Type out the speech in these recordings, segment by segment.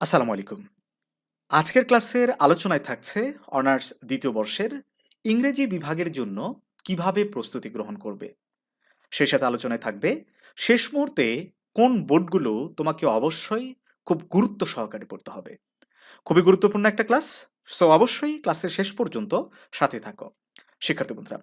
আসসালামু আলাইকুম। আজকের ক্লাসের আলোচনায় থাকছে অনার্স দ্বিতীয় বর্ষের ইংরেজি বিভাগের জন্য কীভাবে প্রস্তুতি গ্রহণ করবে। সেই সাথে আলোচনায় থাকবে শেষ মুহূর্তে কোন বোর্ডগুলো তোমাকে অবশ্যই খুব গুরুত্ব সহকারে পড়তে হবে। খুবই গুরুত্বপূর্ণ একটা ক্লাস, সো অবশ্যই ক্লাসের শেষ পর্যন্ত সাথে থাকো। শিক্ষার্থী বন্ধুরা,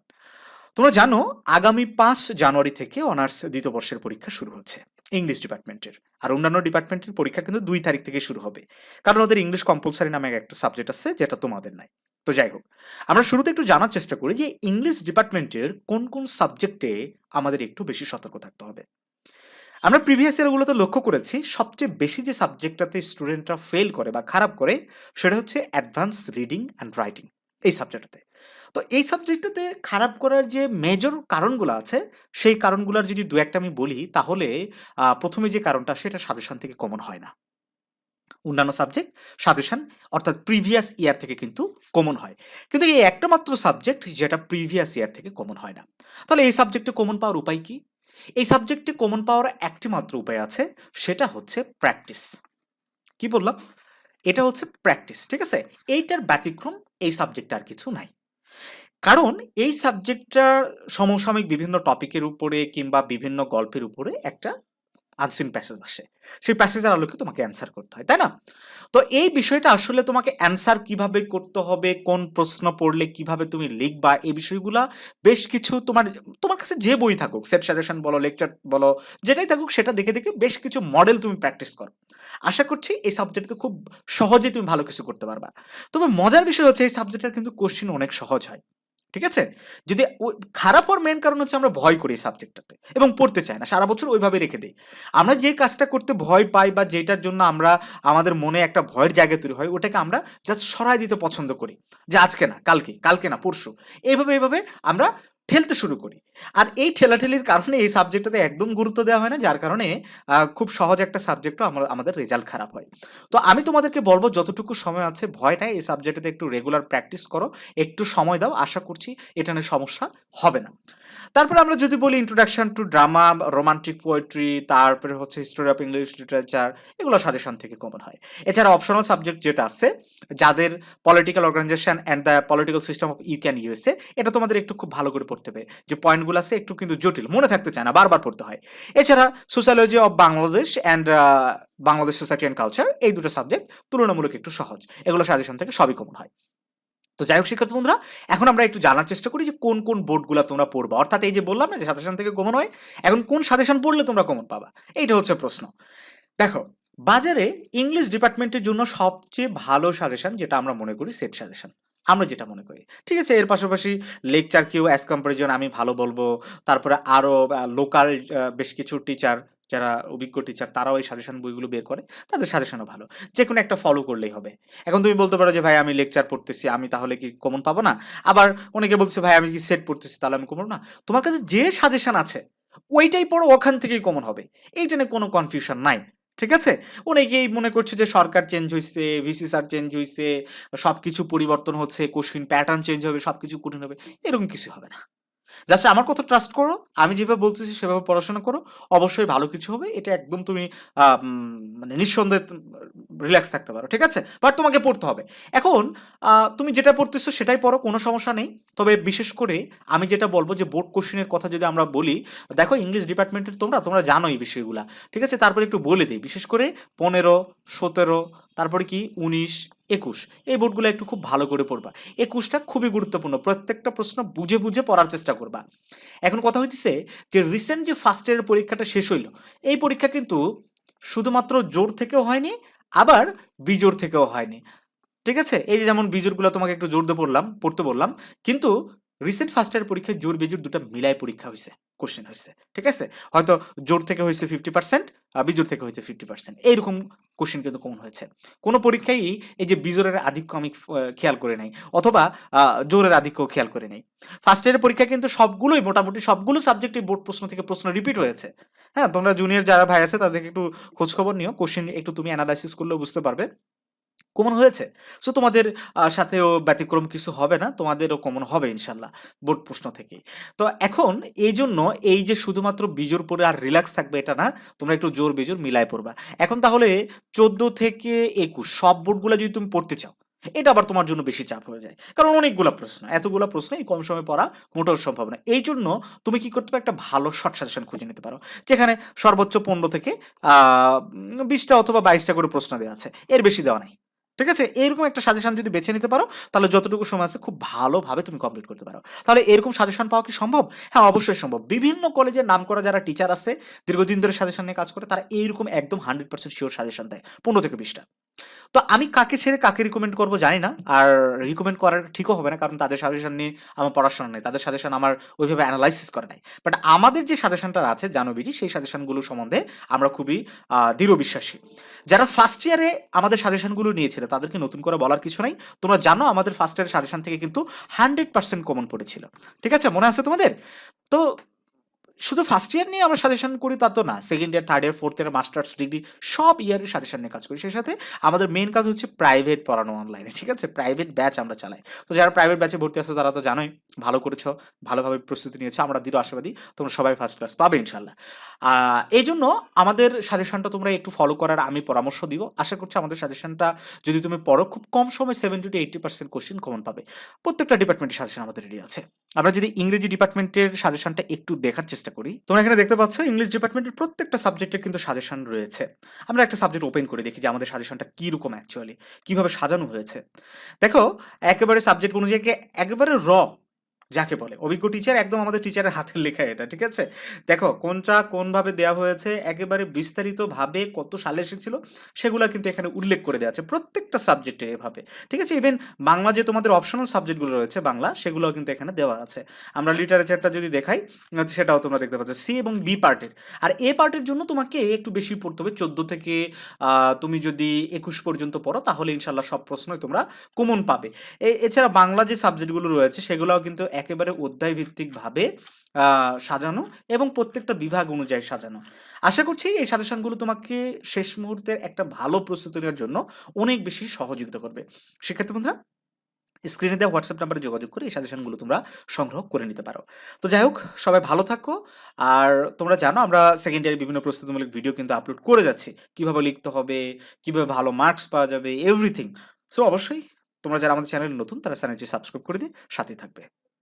তোমরা জানো আগামী পাঁচ জানুয়ারি থেকে অনার্স দ্বিতীয় বর্ষের পরীক্ষা শুরু হচ্ছে। ইংলিশ ডিপার্টমেন্টের আর অন্যান্য ডিপার্টমেন্টের পরীক্ষা কিন্তু দুই তারিখ থেকে শুরু হবে। কারণ ওদের ইংলিশ কম্পালসারি নামে একটা সাবজেক্ট আছে, যেটা তোমাদের নাই। তো যাই হোক, আমরা শুরুতে একটু জানার চেষ্টা করি যে ইংলিশ ডিপার্টমেন্টের কোন কোন সাবজেক্টে আমাদের একটু বেশি সতর্ক থাকতে হবে। আমরা প্রিভিয়াস ইয়ারগুলোতে লক্ষ্য করেছি, সবচেয়ে বেশি যে সাবজেক্টটাতে স্টুডেন্টরা ফেল করে বা খারাপ করে, সেটা হচ্ছে অ্যাডভান্স রিডিং অ্যান্ড রাইটিং এই সাবজেক্টটাতে তো এই সাবজেক্টটাতে খারাপ করার যে মেজর কারণগুলো আছে, সেই কারণগুলোর যদি দু একটা আমি বলি, তাহলে প্রথমে যে কারণটা, সেটা সাজেশন থেকে কমন হয় না। অন্যান্য সাবজেক্ট সাজেশন অর্থাৎ প্রিভিয়াস ইয়ার থেকে কিন্তু কমন হয়। কিন্তু এই একটা মাত্র সাবজেক্ট যেটা প্রিভিয়াস ইয়ার থেকে কমন হয় না। তাহলে এই সাবজেক্টে কমন পাওয়ার উপায় কি? এই সাবজেক্টে কমন পাওয়ার একটি মাত্র উপায় আছে, সেটা হচ্ছে প্র্যাকটিস কি বললাম? এটা হচ্ছে প্র্যাকটিস ঠিক আছে? এইটার ব্যতিক্রম এই সাবজেক্টে আর কিছু নাই। কারণ এই সাবজেক্টটার সমসাময়িক বিভিন্ন টপিকের উপরে কিংবা বিভিন্ন গল্পের উপরে একটা আনসিন প্যাসেজ আসে। সেই প্যাসেজের আলোকে তোমাকে অ্যান্সার করতে হয়, তাই না? তো এই বিষয়টা আসলে তোমাকে অ্যান্সার কীভাবে করতে হবে, কোন প্রশ্ন পড়লে কীভাবে তুমি লিখবা, এই বিষয়গুলা বেশ কিছু তোমার তোমার কাছে যে বই থাকুক সেট সাজেশন বলো লেকচার বলো, যেটাই থাকুক সেটা দেখে দেখে বেশ কিছু মডেল তুমি প্র্যাকটিস করো। আশা করছি এই সাবজেক্টে খুব সহজেই তুমি ভালো কিছু করতে পারবা। তবে মজার বিষয় হচ্ছে এই সাবজেক্টের কিন্তু কোশ্চিন অনেক সহজ হয়। ঠিক আছে? যদি খারাপ হওয়ার মেন কারণ হচ্ছে আমরা ভয় করি সাবজেক্টটাতে এবং পড়তে চাই না, সারা বছর ওইভাবে রেখে দিই। আমরা যে কাজটা করতে ভয় পাই বা যেটার জন্য আমরা, আমাদের মনে একটা ভয়ের জায়গা তৈরি হয়, ওটাকে আমরা জাস্ট সরাই দিতে পছন্দ করি। যে আজকে না কালকে কালকে না, পরশু। এইভাবে এইভাবে আমরা ঠেলতে শুরু করি। আর এই ঠেলাঠেলির কারণে এই সাবজেক্টটাতে একদম গুরুত্ব দেওয়া হয় না, যার কারণে খুব সহজ একটা সাবজেক্টও আমরা আমাদের রেজাল্ট খারাপ হয়। তো আমি তোমাদেরকে বলব, যতটুকু সময় আছে, ভয় নাই, এই সাবজেক্টে একটু রেগুলার প্র্যাকটিস করো, একটু সময় দাও, আশা করছি এটা নিয়ে সমস্যা হবে না। তারপরে আমরা যদি বলি introduction to drama romantic poetry তারপরে হচ্ছে হিস্টোরি অফ ইংলিশ লিটারেচার এগুলো সাজেশন থেকে কমন হয়। এছাড়া অপশনাল সাবজেক্ট যেটা আছে, যাদের political organisation and the political system of you can USA এটা তোমাদের একটু খুব ভালো করে পড়তে হবে। যে পয়েন্টগুলো আছে একটু কিন্তু জটিল, মনে থাকতে চায় না, বারবার পড়তে হয়। এছাড়া sociology of Bangladesh and Bangladesh society and culture এই দুটো সাবজেক্ট তুলনামূলক একটু সহজ। এগুলো সাজেশন থেকে সবই কমন হয়। তো যাই হোক, শিক্ষার্থী বন্ধুরা, এখন আমরা একটু জানার চেষ্টা করি যে কোন কোন বোর্ডগুলো তোমরা পড়বা। অর্থাৎ এই যে বললাম না যে সাজেশন থেকে কমন হয়, এখন কোন সাজেশন পড়লে তোমরা কমন পাবা? এইটা হচ্ছে প্রশ্ন। দেখো, বাজারে ইংলিশ ডিপার্টমেন্টের জন্য সবচেয়ে ভালো সাজেশন যেটা আমরা মনে করি সেট সাজেশন আমরা যেটা মনে করি। ঠিক আছে? এর পাশাপাশি লেকচার কেউ অ্যাজ কম্পারিজন আমি ভালো বলব। তারপরে আরও লোকাল বেশ কিছু টিচার যারা অভিজ্ঞ টিচার তারাও এই সাজেশন বইগুলো বের করে। তাদের সাজেশনও ভালো। যে কোনো একটা ফলো করলেই হবে। এখন তুমি বলতে পারো যে, ভাই, আমি লেকচার পড়তেছি, আমি তাহলে কি কমন পাবো না? আবার অনেকে বলছে, ভাই, আমি কি সেট পড়তেছি, তাহলে আমি কমন না? তোমার কাছে যে সাজেশন আছে, ওইটাই পড়ো, ওখান থেকেই কমন হবে। এইটা নিয়ে কোনো কনফিউশন নাই। ঠিক আছে? অনেকেই মনে করছে যে সরকার চেঞ্জ হয়েছে ভিসি সার চেঞ্জ হয়েছে সব কিছু পরিবর্তন হচ্ছে কোশ্চিন প্যাটার্ন চেঞ্জ হবে সব কিছু কঠিন হবে, এরকম কিছু হবে না। জাস্ট আমার কথা ট্রাস্ট করো, আমি যেভাবে বলতেছি সেভাবে পড়াশোনা করো, অবশ্যই ভালো কিছু হবে। এটা একদম তুমি মানে নিঃসন্দেহে রিল্যাক্স থাকতে পারো, ঠিক আছে? বাট তোমাকে পড়তে হবে। এখন তুমি যেটা পড়তেছো সেটাই পড়ো, কোনো সমস্যা নেই। তবে বিশেষ করে আমি যেটা বলব যে বোর্ড কোশ্চেনের কথা যদি আমরা বলি, দেখো ইংলিশ ডিপার্টমেন্টের তোমরা তোমরা জানো এই বিষয়গুলা, ঠিক আছে? তারপরে একটু বলে দিই। বিশেষ করে পনেরো, সতেরো তারপরে কি? উনিশ, একুশ। এই বোর্ডগুলো একটু খুব ভালো করে পড়বা। একুশটা খুবই গুরুত্বপূর্ণ। প্রত্যেকটা প্রশ্ন বুঝে বুঝে পড়ার চেষ্টা করবা। এখন কথা হইতেছে যে রিসেন্ট যে ফার্স্ট ইয়ারের পরীক্ষাটা শেষ হইল, এই পরীক্ষা কিন্তু শুধুমাত্র জোর থেকেও হয়নি, আবার বিজোর থেকেও হয়নি। ঠিক আছে? এই যে যেমন বিজোরগুলো তোমাকে একটু জোর দিয়ে পড়লাম, পড়তে বললাম, কিন্তু রিসেন্ট ফার্স্ট ইয়ার পরীক্ষায় জোর বিজোর দুটো মিলাই পরীক্ষা হয়েছে কোশ্চেন হয়েছে ঠিক আছে? হয়তো জোর থেকে হয়েছে ফিফটি পার্সেন্ট বিজোর থেকে হয়েছে ফিফটি পার্সেন্ট এইরকম কোশ্চেন কিন্তু কমন হয়েছে। কোনো পরীক্ষায় এই যে বিজোরের আধিক্য আমি খেয়াল করে নাই, অথবা জোরের আধিক্য খেয়াল করে নাই। ফার্স্ট ইয়ারের পরীক্ষা কিন্তু সবগুলোই, মোটামুটি সবগুলো সাবজেক্টে বোর্ড প্রশ্ন থেকে প্রশ্ন রিপিট হয়েছে। হ্যাঁ তোমরা জুনিয়র যারা ভাই আছে, তাদেরকে একটু খোঁজ খবর নিও কোশ্চেন একটু তুমি অ্যানালাইসিস করলেও বুঝতে পারবে। কমন হয়েছে। সো তোমাদের সাথেও ব্যতিক্রম কিছু হবে না, তোমাদেরও কমন হবে ইনশাল্লাহ বোর্ড প্রশ্ন থেকে তো এখন এই জন্য এই যে শুধুমাত্র বিজোর পরে আর রিল্যাক্স থাকবে এটা না, তোমরা একটু জোর বেজোর মিলায় পড়বা। এখন তাহলে চোদ্দ থেকে একুশ সব বোর্ডগুলো যদি তুমি পড়তে চাও, এটা আবার তোমার জন্য বেশি চাপ হয়ে যায়। কারণ অনেকগুলো প্রশ্ন, এতগুলো প্রশ্ন এই কম সময় পড়া মোটেও সম্ভব না। এই জন্য তুমি কি করতে পারো, একটা ভালো শর্ট সাজেশন খুঁজে নিতে পারো, যেখানে সর্বোচ্চ পনেরো থেকে বিশটা অথবা বাইশটা করে প্রশ্ন দেওয়া আছে। এর বেশি দেওয়া নাই। ঠিক আছে? এরকম একটা সাজেশন যদি বেছে নিতে পারো, তাহলে যতটুকু সময় আছে খুব ভালোভাবে তুমি কমপ্লিট করতে পারো। তাহলে এরকম সাজেশন পাওয়া কি সম্ভব? হ্যাঁ অবশ্যই সম্ভব। বিভিন্ন কলেজে নাম করা যারা টিচার আছে, দীর্ঘদিন ধরে সাজেশন নিয়ে কাজ করে, তারা এইরকম একদম হান্ড্রেড পার্সেন্ট শিওর সাজেশন দেয়, পনেরো থেকে বিশটা। তো আমি কাকে ছেড়ে কাকে রিকমেন্ড করব জানি না। আর রিকমেন্ড করার ঠিকও হবে না, কারণ তাদের সাজেশন নিয়ে আমার পড়াশোনা নেই, তাদের সাজেশন আমার ওইভাবে অ্যানালাইসিস করে নাই। বাট আমাদের যে সাজেশনটা আছে জানোবিডি সেই সাজেশনগুলো সম্বন্ধে আমরা খুবই দৃঢ় বিশ্বাসী। যারা ফার্স্ট ইয়ারে আমাদের সাজেশনগুলো নিয়েছিল, তাদেরকে নতুন করে বলার কিছু নাই। তোমরা জানো আমাদের ফার্স্ট ইয়ারের সাজেশন থেকে কিন্তু হান্ড্রেড পার্সেন্ট কমন পড়েছিল। ঠিক আছে, মনে আছে তোমাদের? তো শুধু ফার্স্ট ইয়ার নিয়ে আমরা সাজেশন করি তা তো না। Second year third year fourth year masters degree সব ইয়ারের সাজেশন নিয়ে কাজ করি। সেই সাথে আমাদের মেন কাজ হচ্ছে প্রাইভেট পড়ানো অনলাইনে ঠিক আছে? প্রাইভেট ব্যাচ আমরা চালাই। তো যারা প্রাইভেট ব্যাচে ভর্তি আছে তারা তো জানোই, ভালো করেছ, ভালোভাবে প্রস্তুতি নিয়েছো, আমরা দৃঢ় আশাবাদী, তোমরা সবাই ফার্স্ট ক্লাস পাবে ইনশাল্লাহ এই জন্য আমাদের সাজেশনটা তোমরা একটু ফলো করার আমি পরামর্শ দিব। আশা করছি আমাদের সাজেশনটা যদি তুমি পড়ো, খুব কম সময় seventy two eighty percent question common পাবে। প্রত্যেকটা ডিপার্টমেন্টের সাজেশন আমাদের রেডি আছে। আমরা যদি ইংরেজি ডিপার্টমেন্টের সাজেশনটা একটু দেখার চেষ্টা করি। তোমরা এখানে দেখতে পাচ্ছ ইংলিশ ডিপার্টমেন্টের প্রত্যেকটা সাবজেক্টের কিন্তু সাজেশন রয়েছে। আমরা একটা সাবজেক্ট ওপেন করে দেখি যে আমাদের সাজেশনটা কীরকম অ্যাকচুয়ালি কীভাবে সাজানো হয়েছে। দেখো, একেবারে সাবজেক্ট অনুযায়ী একেবারে র যাকে বলে। অভিজ্ঞ টিচার একদম আমাদের টিচারের হাতের লেখা এটা, ঠিক আছে? দেখো, কোনটা কোনভাবে দেওয়া হয়েছে, একেবারে বিস্তারিতভাবে কত সালে এসেছিল, সেগুলো কিন্তু এখানে উল্লেখ করে দেওয়া আছে প্রত্যেকটা সাবজেক্টে এভাবে, ঠিক আছে? ইভেন বাংলা যে তোমাদের অপশনাল সাবজেক্টগুলো রয়েছে বাংলা, সেগুলোও কিন্তু এখানে দেওয়া আছে। আমরা লিটারেচারটা যদি দেখাই সেটাও তোমরা দেখতে পাচ্ছ সি এবং বি পার্টের আর এ পার্টের জন্য তোমাকে একটু বেশি পড়তে হবে, চোদ্দ থেকে তুমি যদি একুশ পর্যন্ত পড়ো, তাহলে ইনশাল্লাহ সব প্রশ্নই তোমরা কমন পাবে। এছাড়া বাংলা যে সাবজেক্টগুলো রয়েছে, সেগুলোও কিন্তু একেবারে অধ্যায় ভিত্তিকভাবে সাজানো এবং প্রত্যেকটা বিভাগ অনুযায়ী সাজানো। আশা করছি এই সাজেশনগুলো তোমাকে শেষ মুহূর্তের একটা ভালো প্রস্তুতি নেওয়ার জন্য অনেক বেশি সহযোগিতা করবে। সেক্ষেত্রে বন্ধুরা, স্ক্রিনে দেওয়া হোয়াটসঅ্যাপ নাম্বারে যোগাযোগ করে এই সাজেশনগুলো তোমরা সংগ্রহ করে নিতে পারো। তো যাই হোক, সবাই ভালো থাকো। আর তোমরা জানো, আমরা সেকেন্ড ইয়ারে বিভিন্ন প্রস্তুতিমূলক ভিডিও কিন্তু আপলোড করে যাচ্ছি। কীভাবে লিখতে হবে, কীভাবে ভালো মার্কস পাওয়া যাবে এভরিথিং সো অবশ্যই তোমরা যারা আমাদের চ্যানেল নতুন, তারা চ্যানেলটি সাবস্ক্রাইব করে দিয়ে সাথে থাকবে।